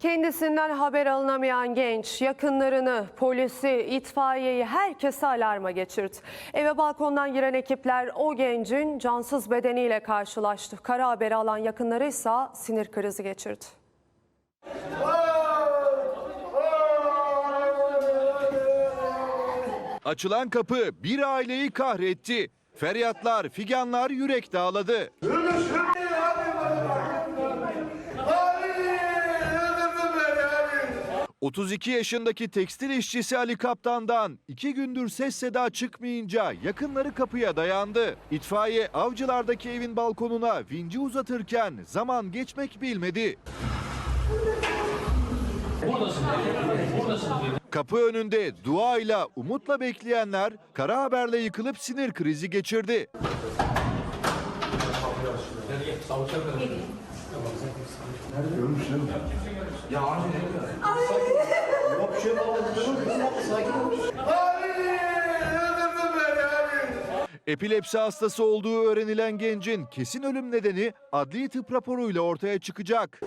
Kendisinden haber alınamayan genç yakınlarını, polisi, itfaiyeyi herkesi alarma geçirdi. Eve balkondan giren ekipler o gencin cansız bedeniyle karşılaştı. Kara haberi alan yakınları ise sinir krizi geçirdi. Açılan kapı bir aileyi kahretti. Feryatlar, figanlar yürek dağladı. 32 yaşındaki tekstil işçisi Ali Kaptan'dan iki gündür ses seda çıkmayınca yakınları kapıya dayandı. İtfaiye avcılardaki evin balkonuna vinci uzatırken zaman geçmek bilmedi. Kapı önünde duayla, umutla bekleyenler kara haberle yıkılıp sinir krizi geçirdi. Epilepsi hastası olduğu öğrenilen gencin kesin ölüm nedeni adli tıp raporuyla ortaya çıkacak.